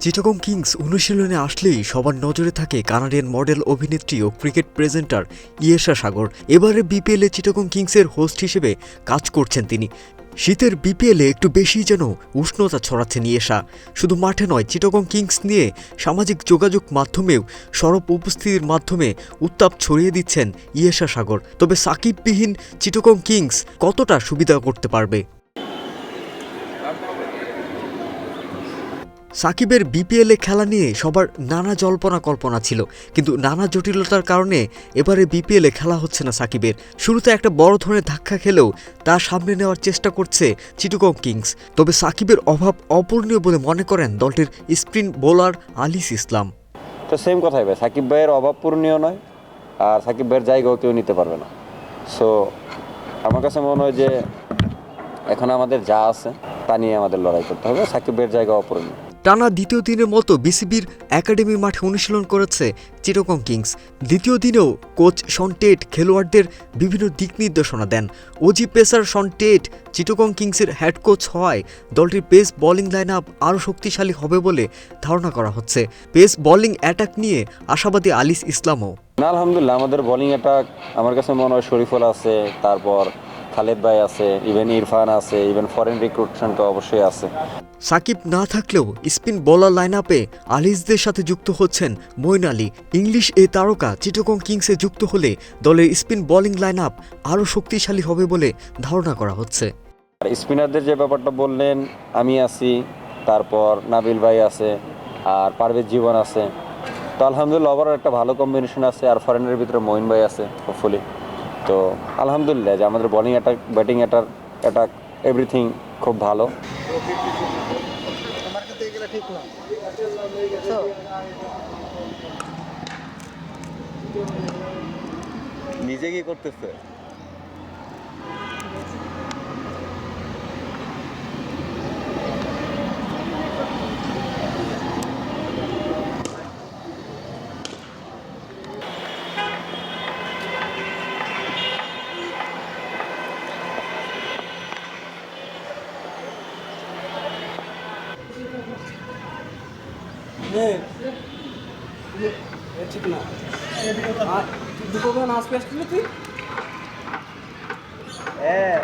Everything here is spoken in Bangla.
চিটাগং কিংস অনুশীলনে আসলেই সবার নজরে থাকে কানাডিয়ান মডেল, অভিনেত্রী ও ক্রিকেট প্রেজেন্টার ইয়েশা সাগর। এবারে বিপিএলে চিটাগং কিংসের হোস্ট হিসেবে কাজ করছেন তিনি। শীতের বিপিএলে একটু বেশি যেন উষ্ণতা ছড়াচ্ছেন ইয়েশা শুধু মাঠে নয়, চিটগং কিংস নিয়ে সামাজিক যোগাযোগ মাধ্যমেও সরব উপস্থিতির মাধ্যমে উত্তাপ ছড়িয়ে দিচ্ছেন ইয়েশা সাগর। তবে সাকিববিহীন চিটগং কিংস কতটা সুবিধা করতে পারবে? সাকিবের বিপিএলে খেলা নিয়ে সবার নানা জল্পনা কল্পনা ছিল, কিন্তু নানা জটিলতার কারণে এবারে বিপিএলে খেলা হচ্ছে না সাকিবের। শুরুতে একটা বড় ধরনের ধাক্কা খেলেও তা সামনে নেওয়ার চেষ্টা করছে চিটুকং কিংস। তবে সাকিবের অভাব অপূর্ণীয় বলে মনে করেন দলটির স্পিন বোলার আলিস ইসলাম। তো সেম কথাই ভাই সাকিব ভাইয়ের অভাব পূর্ণীয় নয়, আর সাকিব ভাইয়ের জায়গাও কেউ নিতে পারবে না। সো আমার কাছে মনে হয় যে এখন আমাদের যা আছে, তা নিয়ে আমাদের লড়াই করতে হবে। সাকিবের জায়গা অপূরণীয়। টানা দ্বিতীয় দিনের মতো বিসিবির একাডেমি মাঠে অনুশীলন করেছে চিটগং কিংস। দ্বিতীয় দিনেও কোচ শন টেট খেলোয়াড়দের বিভিন্ন দিক নির্দেশনা দেন। Aussie pacer Shaun Tait Chittagong কিংসের হেড কোচ হওয়ায় দলটির পেস বোলিং লাইন আপ আরও শক্তিশালী হবে বলে ধারণা করা হচ্ছে। পেস বোলিং অ্যাটাক নিয়ে আশাবাদী আলিস ইসলামও। আলহামদুলিল্লাহ, আমাদের বোলিং অ্যাটাক আমার কাছে মনে হয় শরীফুল আছে, তারপর খালেদ ভাই আছে ইভেন ইরফান আছে ইভেন ফরেন রিক্রুটশন তো অবশ্যই আছে। সাকিব না থাকলেও স্পিন বোলার লাইন আপে আলিসদের সাথে যুক্ত হচ্ছেন মইন আলী। ইংলিশ এই তারকা চিটগং কিংসে যুক্ত হলে দলের স্পিন বোলিং লাইন আপ আরও শক্তিশালী হবে বলে ধারণা করা হচ্ছে। আর স্পিনারদের যে ব্যাপারটা বললেন আমি আছি তারপর নাবিল ভাই আছে আর পারভেজ জীবন আছে। তো আলহামদুলিল্লাহ ওভারঅল একটা ভালো কম্বিনেশন আছে আর ফরেনের ভিতরে মঈন ভাই আছে হোপফুলি তো আলহামদুলিল্লাহ যে আমাদের bowling attack batting attack attack everything খুব ভালো? নিজে কি করতেছে ঠিক না। আর দুটো নাচ পেয়ে তুই হ্যাঁ।